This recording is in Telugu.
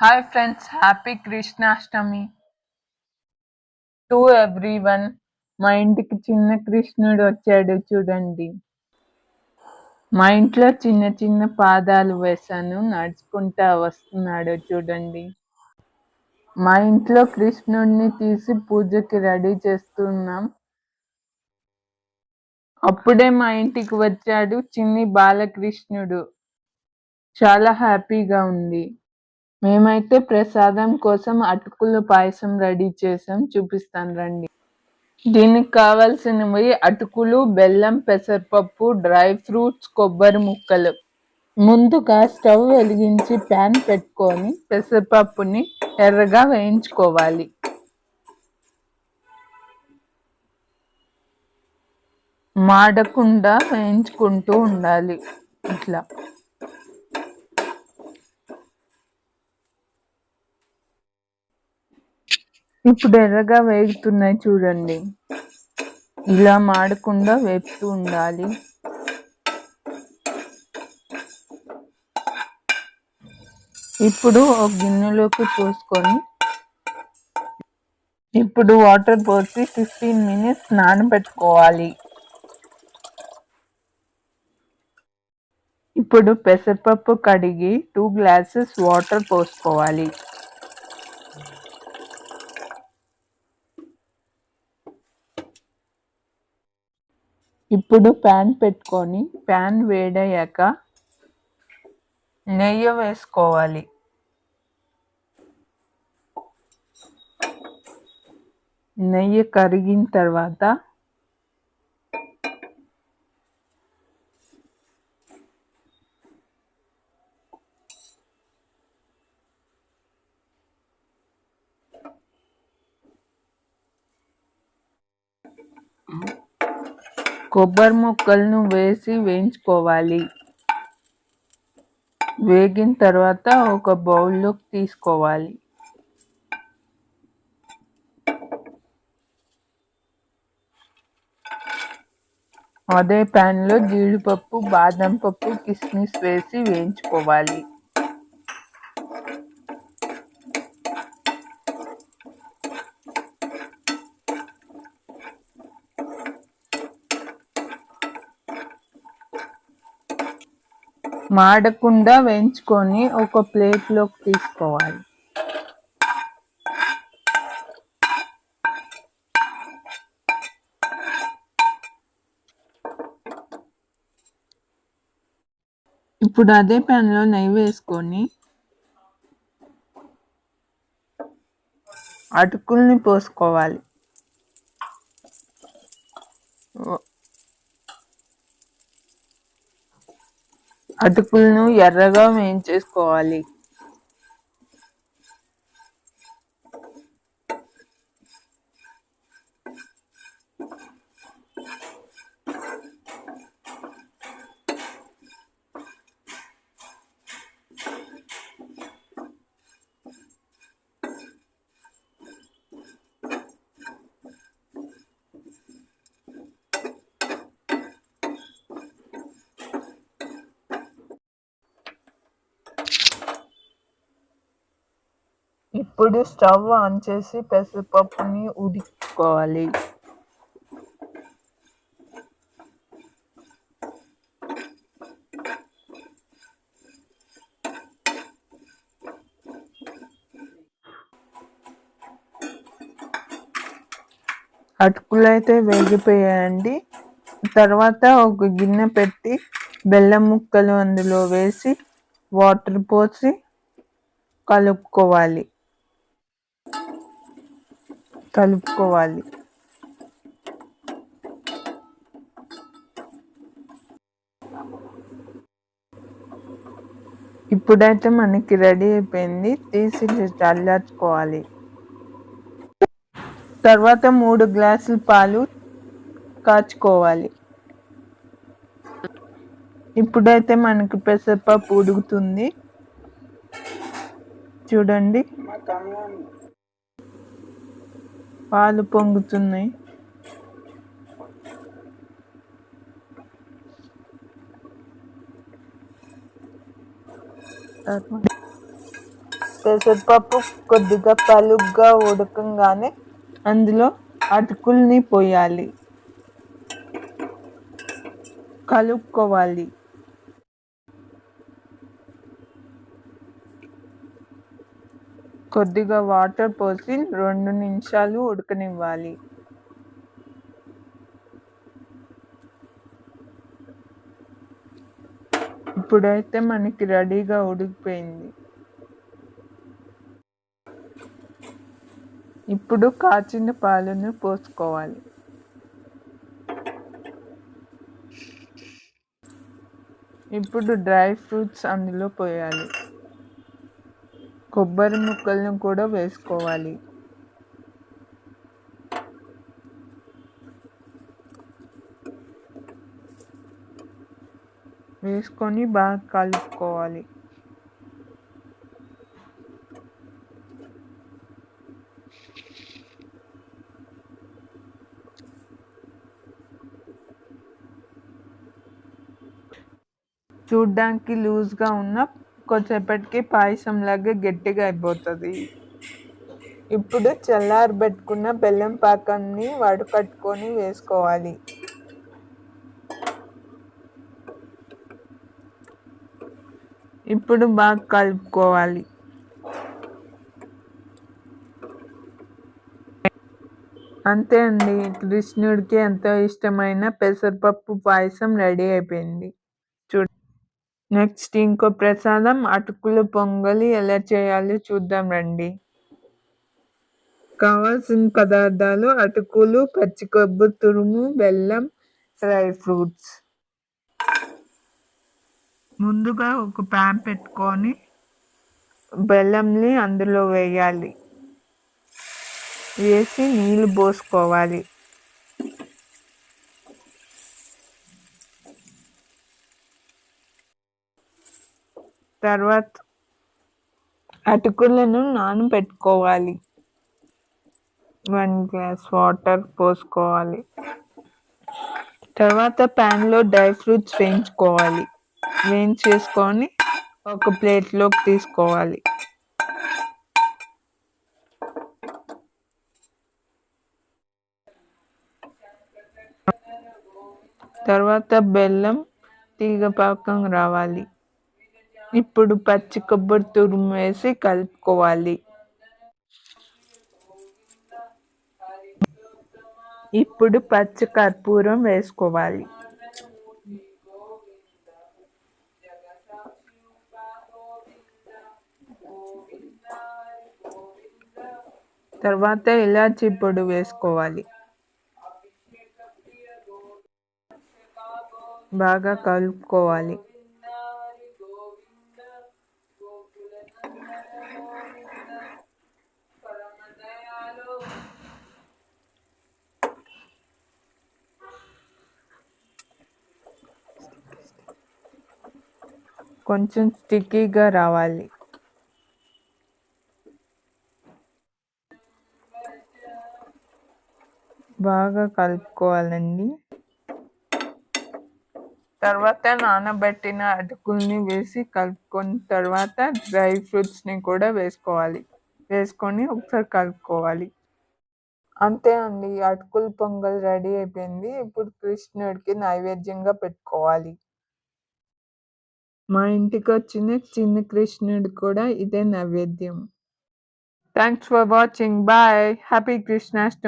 Hi friends happy Krishnashtami to everyone మా ఇంటికి చిన్న కృష్ణుడు వచ్చాడు చూడండి. మా ఇంట్లో చిన్న చిన్న పాదాలు వేశాను నడుచుకుంటా వస్తున్నాడు చూడండి. మా ఇంట్లో కృష్ణుడిని తీసి పూజకి రెడీ చేస్తున్నాం. అప్పుడే మా ఇంటికి వచ్చాడు చిన్ని బాలకృష్ణుడు. చాలా హ్యాపీగా ఉంది. మేమైతే ప్రసాదం కోసం అటుకులు పాయసం రెడీ చేసాం. చూపిస్తాను రండి. దీనికి కావాల్సినవి అటుకులు బెల్లం పెసరపప్పు డ్రై ఫ్రూట్స్ కొబ్బరి ముక్కలు. ముందుగా స్టవ్ వెలిగించి ప్యాన్ పెట్టుకొని పెసరపప్పుని ఎర్రగా వేయించుకోవాలి. మాడకుండా వేయించుకుంటూ ఉండాలి. ఇట్లా. ఇప్పుడు ఎర్రగా వేగుతున్నాయి చూడండి. ఇలా మాడకుండా వేపుతూ ఉండాలి. ఇప్పుడు ఒక గిన్నెలోకి చూసుకొని ఇప్పుడు వాటర్ పోసి ఫిఫ్టీన్ మినిట్స్ నానబెట్టుకోవాలి. ఇప్పుడు పెసరపప్పు కడిగి టూ గ్లాసెస్ వాటర్ పోసుకోవాలి. ఇప్పుడు ప్యాన్ పెట్టుకొని ప్యాన్ వేడయ్యాక నెయ్యి వేసుకోవాలి. నెయ్యి కరిగిన తర్వాత కొబ్బరి ముక్కలను వేసి వేయించుకోవాలి. వేగిన తర్వాత ఒక బౌల్లోకి తీసుకోవాలి. అదే ప్యాన్లో జీడిపప్పు బాదం పప్పు కిస్మిస్ వేసి వేయించుకోవాలి. మాడకుండా వేయించుకొని ఒక ప్లేట్లోకి తీసుకోవాలి. ఇప్పుడు అదే ప్యాన్లో నెయ్యి వేసుకొని అటుకుల్ని పోసుకోవాలి. అటుకులను ఎర్రగా వేయించేసుకోవాలి. ఇప్పుడు స్టవ్ ఆన్ చేసి పెసరపప్పుని ఉడుకోవాలి అటుకులు అయితే వేగిపోయాయండి. తర్వాత ఒక గిన్నె పెట్టి బెల్లం ముక్కలు అందులో వేసి వాటర్ పోసి కలుపుకోవాలి. కలుపుకోవాలి. ఇప్పుడైతే మనకి రెడీ అయిపోయింది. తీసి చల్లార్చుకోవాలి. తర్వాత మూడు గ్లాసులు పాలు కాచుకోవాలి. ఇప్పుడైతే మనకి పెసరపప్పు ఉడుకుతుంది. చూడండి. పాలు పొంగుతున్నాయి. పెసరపప్పు కొద్దిగా పలుగ్గా ఉడకంగానే అందులో అటుకుల్ని పోయాలి. కలుపుకోవాలి కొద్దిగా వాటర్ పోసి రెండు నిమిషాలు ఉడకనివ్వాలి. ఇప్పుడైతే మనకి రెడీగా ఉడికిపోయింది. ఇప్పుడు కాచిన పాలను పోసుకోవాలి. ఇప్పుడు డ్రై ఫ్రూట్స్ అందులో పోయాలి. కొబ్బరి ముక్కలను కూడా వేసుకోవాలి. వేసుకొని బాగా కలుపుకోవాలి. చూడ్డానికి లూజ్గా ఉన్న కొంచెంసేపటికి పాయసం లాగా గట్టిగా అయిపోతుంది. ఇప్పుడు చల్లారబెట్టుకున్న బెల్లం పాకంని వడకట్టుకొని వేసుకోవాలి. ఇప్పుడు బాగా కలుపుకోవాలి. అంతే అండి. కృష్ణుడికి ఎంతో ఇష్టమైన పెసరపప్పు పాయసం రెడీ అయిపోయింది. నెక్స్ట్ ఇంకో ప్రసాదం అటుకులు పొంగలి ఎలా చేయాలో చూద్దాం రండి. కావాల్సిన పదార్థాలు అటుకులు పచ్చి కొబ్బరి తురుము బెల్లం డ్రై ఫ్రూట్స్. ముందుగా ఒక ప్యాన్ పెట్టుకొని బెల్లంని అందులో వేయాలి. వేసి నీళ్ళు పోసుకోవాలి. తర్వాత అటుకులను నానబెట్టుకోవాలి వన్ గ్లాస్ వాటర్ పోసుకోవాలి. తర్వాత ప్యాన్లో డ్రై ఫ్రూట్స్ వేయించుకోవాలి. వేయించేసుకొని ఒక ప్లేట్లోకి తీసుకోవాలి. తర్వాత బెల్లం తీగ పాకం రావాలి. ఇప్పుడు పచ్చి కొబ్బరి తురుము వేసి కలుపుకోవాలి. ఇప్పుడు పచ్చి కర్పూరం వేసుకోవాలి. తర్వాత ఇలాచీ పొడి వేసుకోవాలి. బాగా కలుపుకోవాలి. కొంచెం స్టిక్కీగా రావాలి. బాగా కలుపుకోవాలండి. తర్వాత నానబెట్టిన అటుకుల్ని వేసి కలుపుకొని తర్వాత డ్రై ఫ్రూట్స్ని కూడా వేసుకోవాలి. వేసుకొని ఒకసారి కలుపుకోవాలి. అంతే అండి. అటుకుల పొంగల్ రెడీ అయిపోయింది. ఇప్పుడు కృష్ణుడికి నైవేద్యంగా పెట్టుకోవాలి. మా ఇంటికి వచ్చిన చిన్న కృష్ణుడు కూడా ఇదే నైవేద్యం. Thanks for watching bye happy Krishnashtami